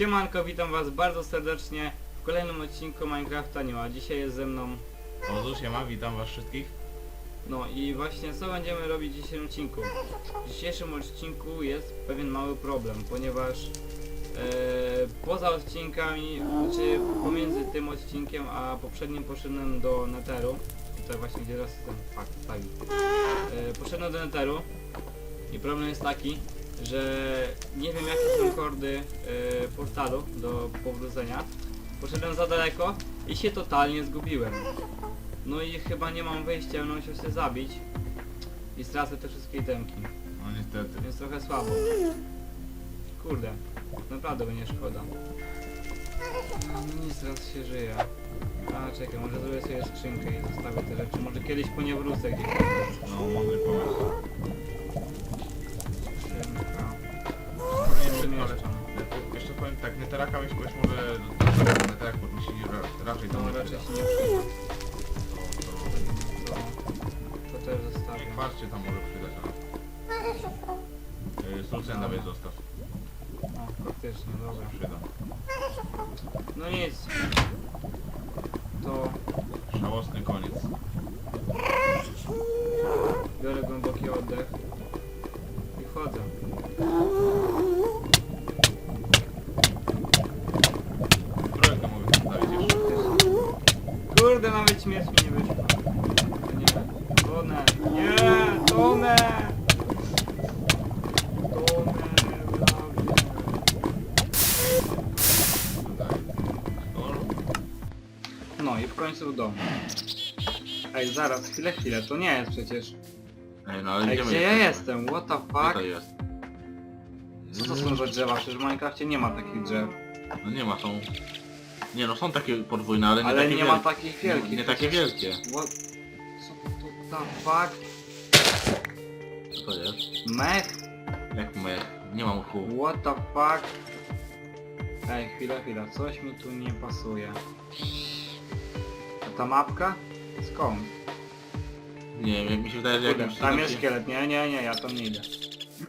Siemanko, witam was bardzo serdecznie w kolejnym odcinku Minecrafta nie ma. Dzisiaj jest ze mną, Ozu, siema, witam was wszystkich. no i właśnie co będziemy robić w dzisiejszym odcinku? W dzisiejszym odcinku jest pewien mały problem, ponieważ e, poza odcinkami, czy pomiędzy tym odcinkiem a poprzednim poszedłem do Netheru. Tutaj właśnie gdzie raz fakt stawił. E, poszedłem do Netheru i problem jest taki, że nie wiem jakie są kordy e, portalu do powrócenia. Poszedłem za daleko i się totalnie zgubiłem. No i chyba nie mam wyjścia, musiał się zabić i stracę te wszystkie itemki, No niestety. więc trochę słabo. Kurde, naprawdę będzie szkoda. No nic, teraz się żyje. A czekaj, może zrobię sobie skrzynkę i zostawię te rzeczy. Może kiedyś po nie wrócę gdzieś. No, mądry pomysł. Powiem tak, Neteraka myśl kogoś może... Neterak podnosi ra, raczej do No mnie raczej się nie przyda. To, to, też zostawię. nie kwarcie tam może przydać, ale... Yy, Solucjan dawaj zostaw. O, faktycznie, dobra. Przyda. No nic. To Żałosny koniec. biorę głęboki oddech nawet śmierć mi nie wyszła. Nie, tonę. Nie. Tutaj. Skoro... No i w końcu w domu. Ej, zaraz, chwilę, chwilę, to nie jest przecież. Ej, no ale Ej, gdzie ja jestem? What the Gdzie fuck? to jest? Co to są za drzewa? Przecież w Minecrafcie nie ma takich drzew. No nie ma, są... Nie no, są takie podwójne, ale nie Ale takie nie ma wielkie. takich wielkich. Nie, nie takie wielkie. What? Co to the fuck? Co to jest? Mech? Jak mech? Nie mamchu. What the fuck? Ej, chwila, chwila, coś mi tu nie pasuje. A ta mapka? Skąd? Nie wiem, mi się wydaje, że Kurde, jakimś... tam jest szkielet, nie, nie, nie, ja tam nie idę.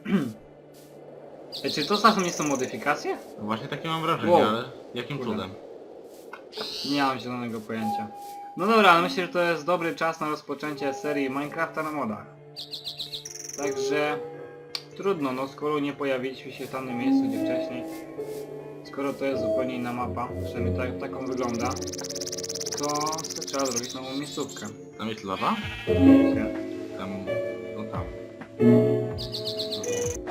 Ej, czy to czasem nie są modyfikacje? No Właśnie takie mam wrażenie, Wow. ale jakim Kurde. cudem? Nie mam zielonego pojęcia. No dobra, ale myślę, że to jest dobry czas na rozpoczęcie serii Minecrafta na modach. Także trudno, no skoro nie pojawiliśmy się w tamtym miejscu gdzie wcześniej, skoro to jest zupełnie inna mapa, przynajmniej tak, taką wygląda, to trzeba zrobić nową miejscówkę. Tam jest lawa? Tam... no tam.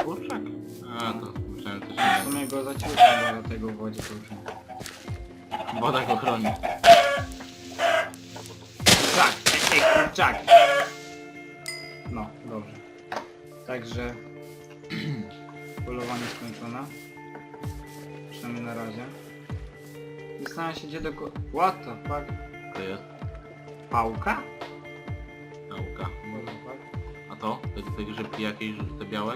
Kurczak? A, to myślałem coś W innego. sumie go zaciukam do tego w wodzie to już nie. Woda go chroni. Kurczak! Ej, ej, kurczak! No, dobrze. Także polowanie skończone. Przynajmniej na razie. Zastanawiam się gdzie do... What the fuck? To jest Pałka? nauka. What the fuck? A to? Te, te grzybki jakieś, te białe?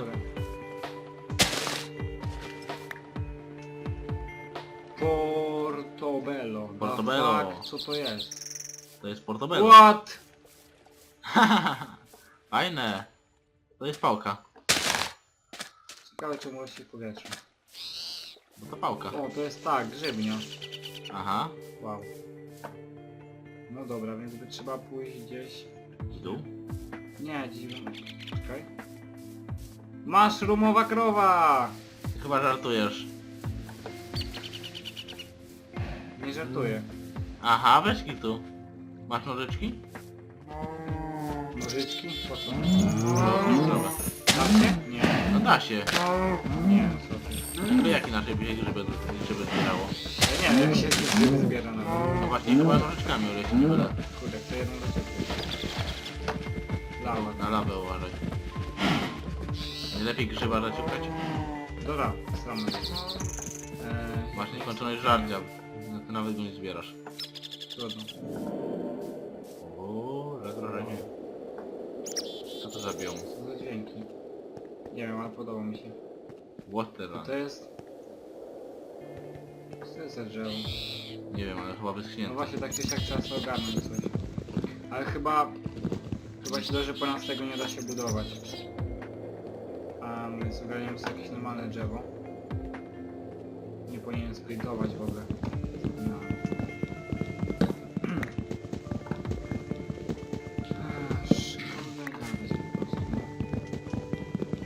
Portobello. Portobello. fuck? Co to jest? To jest portobello. What? Fajne. To jest pałka. Ciekawe czemu rośnie w powietrzu. No to pałka. O, to jest tak, grzybnia. Aha. Wow. No dobra, więc by trzeba pójść gdzieś... W dół? Nie, dziwne. Czekaj. Maszrumowa krowa! Ty chyba żartujesz. Nie żartuję. Aha, weź tu. Masz nożyczki? Nożyczki? Po co? No. Tam się? Nie. No da się. Nie, co ty. To jak inaczej by się grzyby, grzyby zbierało? Ja nie wiem, się grzyby zbiera na No właśnie, chyba nożyczkami, ale się nie mylę. Kurde, chcę jedną rzecz. Lawa. Na lawę uważaj. Nie lepiej grzyba zaciukać? Dobra, strony. Eee, Masz nieskończoność żarcia. Nawet go nie zbierasz. trudno. O, zagrożenie. Co to za biom? Co za dźwięki? Nie wiem, ale podoba mi się. To Waterland. to jest... Co to jest za drzewo? Nie wiem, ale chyba No wyschnięte. właśnie, tak czy siak trzeba sobie ogarnąć coś. Ale chyba... Chyba się że po nas tego nie da się budować. A więc ogarniamy sobie jakieś normalne drzewo. Nie powinien sprintować w ogóle.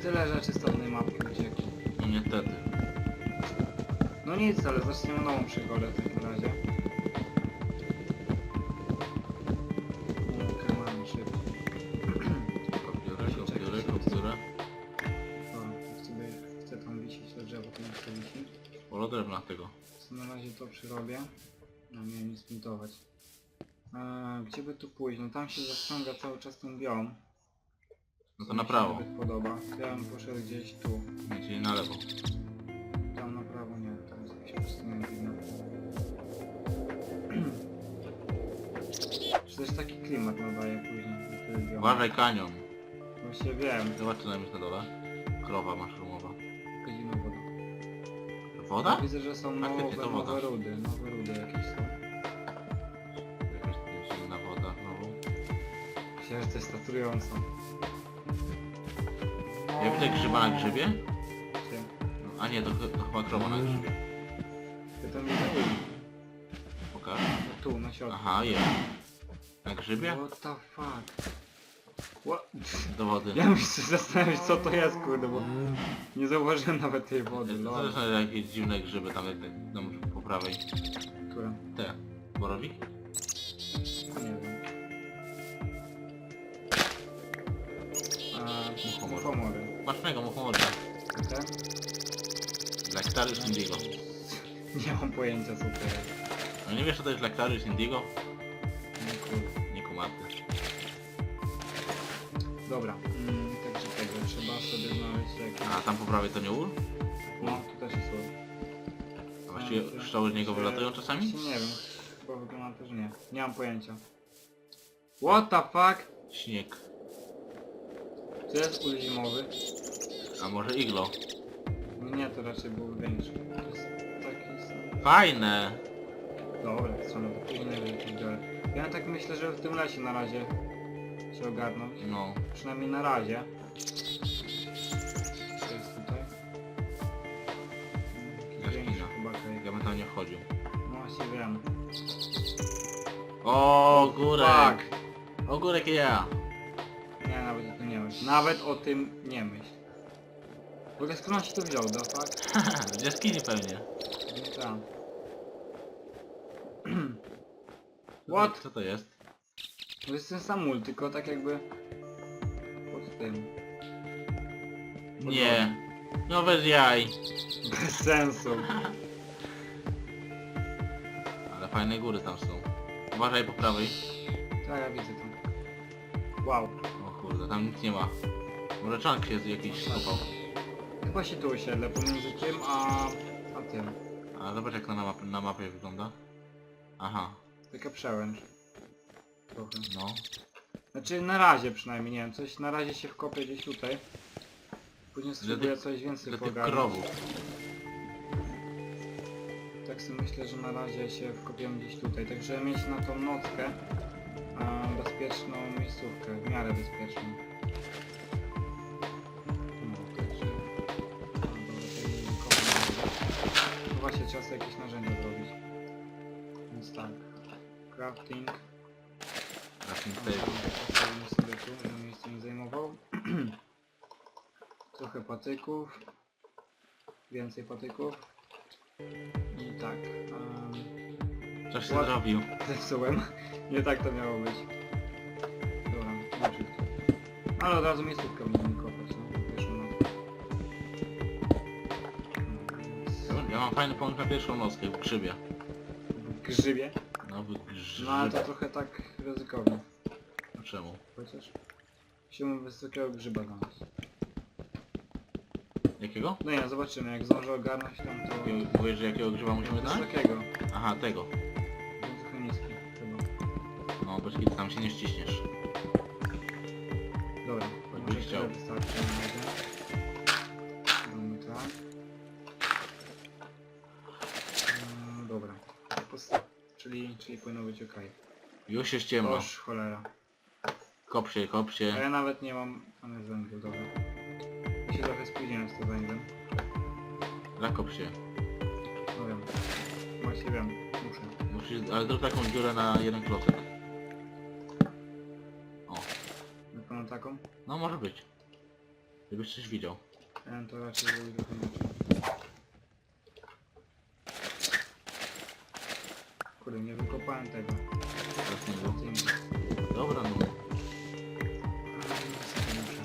Tyle rzeczy z tej mapki uciekło. No niestety. No nic, ale zaczniemy nową przygodę w takim razie. Na razie to przyrobię. No miałem nie sprintować. Eee, gdzie by tu pójść? No tam się zaciąga cały czas ten biom. No to mi na się prawo. nawet podoba. To ja bym poszedł gdzieś tu. Nie, czyli na lewo. Tam na prawo nie, tam jest jakieś przesunięcie. No. Czy też taki klimat nadaje później. Uważaj kanion. Właśnie wiem, Zobacz co tam jest na dole. Krowa maszrumowa. Woda. Widzę, że są Faktycznie nowe, to woda. nowe rudy, nowe rudy jakieś są. Jakaś tu zimna woda znowu. Myślę, że to jest staturująco. Ja widzę grzyba na grzybie? No, A nie, to, ch- to chyba krowa na grzybie. Ty tam widzę Pokaż. no tu, na środku. Aha, jest. Na grzybie? What the fuck? What? Do wody. Ja muszę się zastanowić co to jest kurde, bo nie zauważyłem nawet tej wody, To lol. też są jakieś dziwne grzyby tam, jak- tam po prawej. Która? Te. Borowik? Nie wiem. A, Muchomor. Muchomory. Smacznego muchomorka. Ten? Lactarius indigo. Nie mam pojęcia co to jest. No nie wiesz co to jest Lactarius indigo? Nie kurde. Dobra, mm, także tego, trzeba sobie znaleźć jakieś... A tam po prawej to nie ul? No, tu też jest ur. A właściwie pszczoły z niego wylatują czasami? Właśnie nie wiem, chyba wygląda też nie. Nie mam pojęcia. What the fuck? Śnieg. To jest ul zimowy? A może iglo? No nie, to raczej byłby większy. To jest taki sam. Fajne! Dobra, trzeba to później jakieś biorę. Ja tak myślę, że w tym lesie na razie się ogarnąć. No. Przynajmniej na razie. Co jest tutaj? Większy chyba kraj. Ja bym tam nie wchodził. No właśnie wiem. O, górek! Fuck! Ogórek i ja! Nie, nawet o tym nie myśl. Nawet o tym nie myśl. W ogóle skąd on się to wziął, da fuck? Z jaskini pewnie. Nie tam. What? Co to jest? To jest ten sam mul, tylko tak jakby... Pod tym. Nie. No bez jaj. Bez sensu. Ale fajne góry tam są. Uważaj po prawej. Tak, ja widzę tam. Wow. O kurde, tam nic nie ma. Może czank się jakiś skopał. Chyba się tu osiedlę pomiędzy tym a... a tym. A zobacz jak to na, map na mapie wygląda. Aha, Taka przełęcz. Trochę. no. Znaczy na razie przynajmniej, nie wiem, coś na razie się wkopię gdzieś tutaj. Później spróbuję coś więcej Dla tych pogadać. krowów. Tak sobie myślę, że na razie się wkopiemy gdzieś tutaj, tak żeby mieć na tą nockę a, bezpieczną miejscówkę, w miarę bezpieczną. No, także... A, dobra, tutaj kopnę. Chyba się trzeba sobie jakieś narzędzia zrobić. Więc tak. Crafting. Dobra, table. Postawimy sobie tu, żeby miejsce nie zajmował. Trochę patyków. Więcej patyków. I tak. Um, Coś się zrobił. zepsułem. Nie tak to miało być. Dobra, znaczy. Ale od razu miejscówkę będziemy kopać, no. Pierwszą Ja mam fajny pomysł na pierwszą nockę w grzybie. W grzybie. No w grzybie. No ale to trochę tak ryzykowne. Czemu? Chociaż. Musimy wysokiego grzyba znaleźć. Jakiego? No nie, zobaczymy. Jak zdążę ogarnąć tam to... Jakiego- Mówisz, że jakiego grzyba musimy znaleźć? Wysokiego. Aha, tego. Trochę niski chyba. No, bez tam się nie ściśniesz. Dobra, Jakbyś może chciał. tyle wystarczy na razie. Czyli, czyli powinno być ok. Już się ściemno. Oż cholera. Kop się, kop A się. ja nawet nie mam... Jest węgiel, dobra. Ja się trochę spóźniłem z tym węglem. Zakop się. Dobra. oczywiście wiem. Muszę. Musisz, ale zrób taką dziurę na jeden klocek. O, Na pewno taką? no może być. Żebyś coś widział. Ja to raczej zrobił trochę inaczej. Kurde, nie wykopałem tego. Teraz nie było. Dobra, no. A, niestety muszę.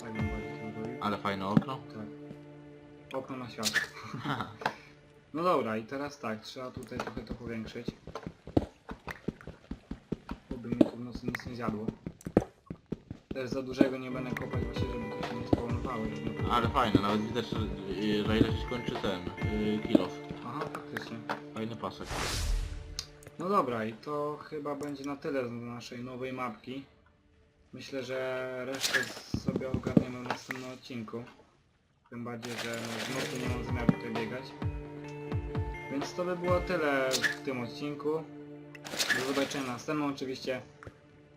Tak bym bardziej to zrobił. Ale fajne okno. Tak. Okno na świat. No dobra, i teraz tak, trzeba tutaj trochę to powiększyć. By mi tu w nocy nic nie zjadło. Też za dużego nie będę kopać właśnie, żeby to się nie spawnowało. Żeby... Ale fajne, nawet widać, że, że ile się skończy ten yy, kilof. Aha, faktycznie. Fajny pasek. No dobra, i to chyba będzie na tyle z naszej nowej mapki. Myślę, że resztę sobie ogarniemy w następnym odcinku. Tym bardziej, że w nocy nie mam zamiaru tutaj biegać. Więc to by było tyle w tym odcinku. Do zobaczenia następnym oczywiście.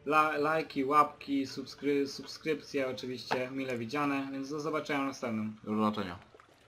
La lajki, łapki, subskry subskrypcje oczywiście mile widziane, więc do zobaczenia następnym. Do zobaczenia.